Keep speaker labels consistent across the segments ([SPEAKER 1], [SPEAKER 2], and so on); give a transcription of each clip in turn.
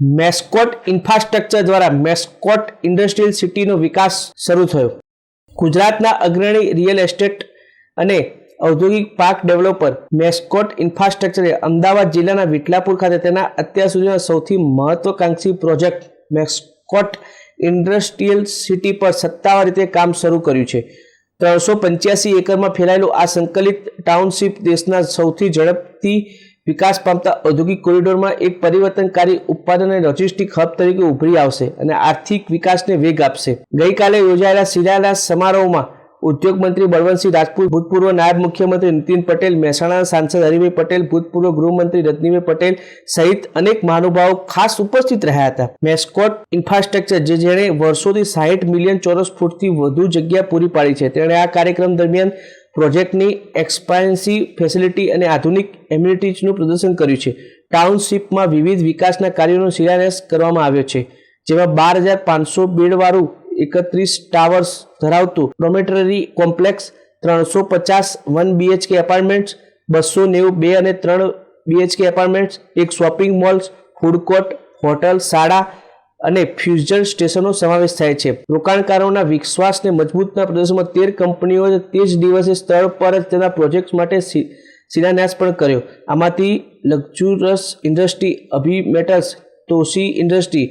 [SPEAKER 1] Mascot infrastructure દ્વારા Mascot industrial સિટીનો વિકાસ શરૂ થયો. ગુજરાતના અગ્રણી રિયલ એસ્ટેટ અને ઔદ્યોગિક પાર્ક ડેવલપર મેસ્કોટ ઇન્ફ્રાસ્ટ્રક્ચરે અમદાવાદ જિલ્લાના વિઠલાપુર ખાતે તેના અત્યાર સુધીના સૌથી મહત્વકાંક્ષી પ્રોજેક્ટ મેસ્કોટ ઇન્ડસ્ટ્રીયલ સિટી પર સત્તાવાર રીતે કામ શરૂ કર્યું છે. ત્રણસો પંચ્યાસી એકરમાં ફેલાયેલું આ સંકલિત ટાઉનશીપ દેશના સૌથી ઝડપથી વિકાસ પામતા ઔદ્યોગિક કોરિડોરમાં એક પરિવર્તનકારી ઉત્પાદન અને લોજિસ્ટિક હબ તરીકે ઉભરી આવશે અને આર્થિક વિકાસને વેગ આપશે. ગઈકાલે યોજાયેલા શિલાન્યાસ સમારોહમાં ઉદ્યોગ મંત્રી બળવંતસિંહ રાજપૂત, ભૂતપૂર્વ નાયબ મુખ્યમંત્રી નીતિન પટેલ મહેસાણા સાંસદ હરિભાઈ પટેલ, ભૂતપૂર્વ ગૃહમંત્રી રજનીભાઈ પટેલ સહિત અનેક મહાનુભાવો ખાસ ઉપસ્થિત રહ્યા હતા. મેસ્કોટ ઇન્ફ્રાસ્ટ્રક્ચર, જે જેણે વર્ષોથી સાહીઠ મિલિયન ચોરસ ફૂટથી વધુ જગ્યા પૂરી પાડી છે. તેણે આ કાર્યક્રમ દરમિયાન પ્રોજેક્ટની એક્સપાન્સિવ ફેસિલિટી અને આધુનિક એમ્યુનિટીઝનું પ્રદર્શન કર્યું છે. ટાઉનશીપમાં વિવિધ વિકાસના કાર્યોનો શિલાન્યાસ કરવામાં આવ્યો છે, જેમાં બાર હજાર પાંચસો બેડવાળું એકત્રીસ ટાવર્સ ધરાવતું ડોમેટરી કોમ્પ્લેક્સ, ત્રણસો પચાસ વન બીએચકે એપાર્ટમેન્ટ્સ, બસો નેવું બે અને ત્રણ બીએચકે એપાર્ટમેન્ટ્સ, એક shopping malls, food court, hotel, શાળા અને ફ્યુઝન સ્ટેશનનો સમાવેશ થાય છે. રોકાણકારોના વિશ્વાસને મજબૂતના પ્રદર્શનમાં તેર કંપનીઓએ તે જ દિવસે સ્થળ પર જ તેના પ્રોજેક્ટ્સ માટે શિલાન્યાસ પણ કર્યો. આમાંથી luxurious industry, Abhi Toshi industry,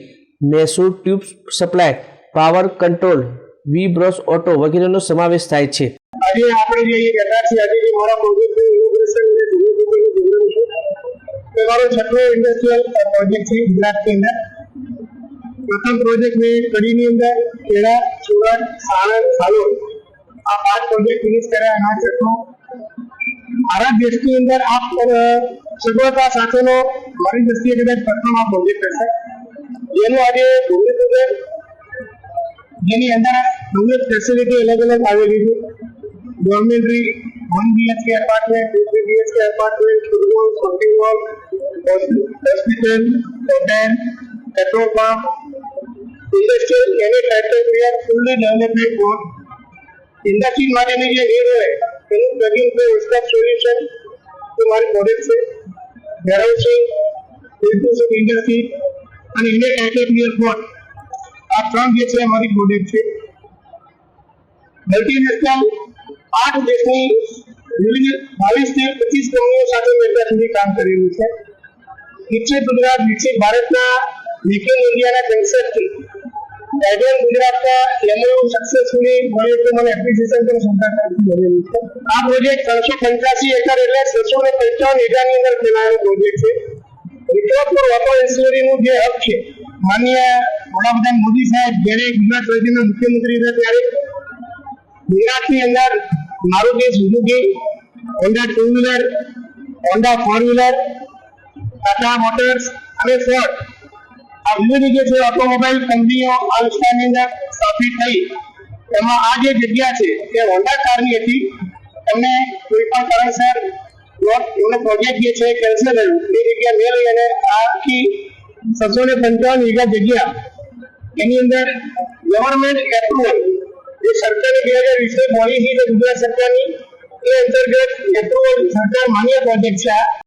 [SPEAKER 1] Mysore tube supply, power control, V bros auto વગેરેનો સમાવેશ થાય છે.
[SPEAKER 2] આજે આપણે જે અહીં છીએ, આજે મારા પ્રોજેક્ટનું ઇનોગ્રેશન અને ભૂમિપૂજનનો પ્રોગ્રામ છે તે છઠ્ઠો ઇન્ડસ્ટ્રીયલ પ્રોજેક્ટ છે, ગુજરાતની અંદર. પ્રથમ પ્રોજેક્ટ મેં કડીની અંદર ખેડા સુરત સાણંદ સાલોદ આ પાંચ પ્રોજેક્ટ ફિનિશ કર્યા એના છઠ્ઠો. ભારત દેશની અંદર આ સગવડતા સાથેનો મારી દ્રષ્ટિએ કદાચ પ્રથમ આ પ્રોજેક્ટ હશે. જેનું આજે ભૂમિપૂજન જેની અંદર ભૂમિ ફેસિલિટી અલગ અલગ આવેલી છે. ગવર્મેન્ટરી one BHK apartment two BHK apartment football shopping hall hospital hotel petrol pump industrial એની factory fully development board industry માટેની જે નીડ હોય, એનું પ્લગિંગ ટુ સ્ટોપ સોલ્યુશન એ મારી પ્રોડક્ટ છે. વેરહાઉસિંગ ઇન્ક્લુસિવ ઇન્ડસ્ટ્રી અને ઇન્ડિયન એન્ટરપ્રિન્યોર બોર્ડ આ ત્રણ જે છે, અમારી પ્રોડક્ટ છે. મલ્ટીનેશનલ આઠ દેશની વિવિધ બાવીસથી પચીસ કંપનીઓ સાથે મેં સુધી કામ કરેલું છે. વિકસિત ગુજરાત, વિકસિત ભારતના મેક ઇન ઇન્ડિયાના કન્સેપ્ટથી ને મોદી સાહેબ, જ્યારે ગુજરાત રાજ્યના મુખ્યમંત્રી હતા ત્યારે ગુજરાતની અંદર Maruti Suzuki Honda two wheeler Honda four wheeler Tata motors અને ફોર્ડ આ વિવિધ જે ઓટોમોબાઈલ કંપનીઓ આ વિસ્તારની અંદર સ્થાપિત થઈ. એમાં આ જે જગ્યા છે તે હોન્ડા કારની હતી. એમને કોઈ પણ કારણસર એમનો પ્રોજેક્ટ જે છે કેન્સલ થયું એ જગ્યા મેં લઈ અને આખી છસો ને પંચાવન વીઘા જગ્યા એની અંદર ગવર્મેન્ટ એપ્રુવલ જે સરકારની બે હજાર વીસની પોલિસી છે ગુજરાત સરકારની, એ અંતર્ગત એપ્રુવલ સરકાર માન્ય પ્રોજેક્ટ છે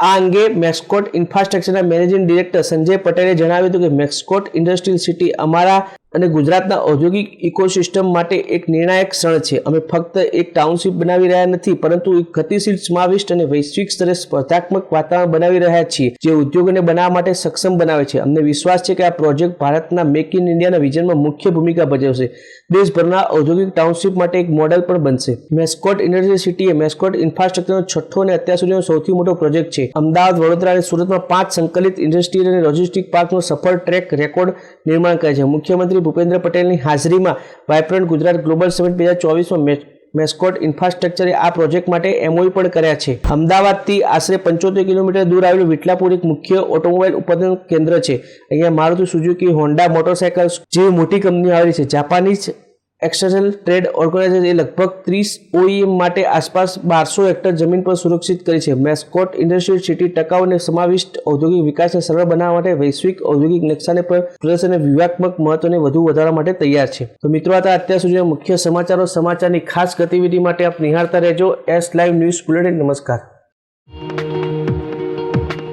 [SPEAKER 2] આ
[SPEAKER 1] અંગે મેસ્કોટ ઇન્ફ્રાસ્ટ્રક્ચરના મેનેજિંગ ડિરેક્ટર સંજય પટેલે જણાવ્યું હતું કે મેસ્કોટ ઇન્ડસ્ટ્રીયલ સિટી અમારા અને ગુજરાતના ઔદ્યોગિક ઇકોસિસ્ટમ માટે એક નિર્ણાયક ક્ષણ છે. અમે ફક્ત એક ટાઉનશીપ બનાવી રહ્યા નથી, પરંતુ એક ગતિશીલ, સમાવિષ્ટ અને વૈશ્વિક સ્તરે સ્પર્ધાત્મક વાતાવરણ બનાવી રહ્યા છીએ, જે ઉદ્યોગોને બનાવવા માટે સક્ષમ બનાવે છે. અમને વિશ્વાસ છે કે આ પ્રોજેક્ટ ભારતના મેક ઇન ઇન્ડિયાના વિઝનમાં મુખ્ય ભૂમિકા ભજવશે. દેશભરના ઔદ્યોગિક ટાઉનશીપ માટે એક મોડેલ પણ બનશે. મેસ્કોટ ઇન્ડસ્ટ્રીયલ સિટી એ મેસ્કોટ ઇન્ફ્રાસ્ટ્રક્ચરનો છઠ્ઠો અને અત્યાર સુધીનો સૌથી મોટો પ્રોજેક્ટ છે. અમદાવાદ, વડોદરા અને સુરતમાં પાંચ સંકલિત ઇન્ડસ્ટ્રીયલ અને લોજિસ્ટિક પાર્કનો સફળ ટ્રેક રેકોર્ડ નિર્માણ કરે છે. મુખ્યમંત્રી ભૂપેન્દ્ર પટેલની હાજરીમાં વાઇબ્રન્ટ ગુજરાત ગ્લોબલ સમિટ બે હજાર ચોવીસમાં મેસ્કોટ ઇન્ફ્રાસ્ટ્રક્ચરે આ પ્રોજેક્ટ માટે એમઓયુ પણ કર્યા છે. અમદાવાદથી આશરે પંચોતેર કિલોમીટર દૂર આવેલું વિટલાપુર એક મુખ્ય ઓટોમોબાઈલ ઉત્પાદન કેન્દ્ર છે. અહીંયા મારુતિ સુઝુકી, હોન્ડા મોટરસાયકલ્સ જેવી મોટી કંપનીઓ આવેલી છે. જાપાનીઝ એક્સટર્નલ ટ્રેડ ઓર્ગેનાઇઝેશન એ લગભગ ત્રીસ ઓઈએમ માટે આસપાસ બારસો હેક્ટર જમીન પર સુરક્ષિત કરી છે. મેસ્કોટ ઇન્ડસ્ટ્રીયલ સિટી ટકાઉ અને સમાવિષ્ટ ઔદ્યોગિક વિકાસને સરળ બનાવવા માટે વૈશ્વિક ઔદ્યોગિક નકશાને પર પ્રદર્શન અને વ્યૂહાત્મક મહત્વને વધુ વધારવા માટે તૈયાર છે. તો મિત્રો, આ અત્યાર સુધીના મુખ્ય સમાચારો. સમાચારની ખાસ ગતિવિધિ માટે આપ નિહાળતા રહેજો. એસ લાઈવ ન્યૂઝ બુલેટિન નમસ્કાર.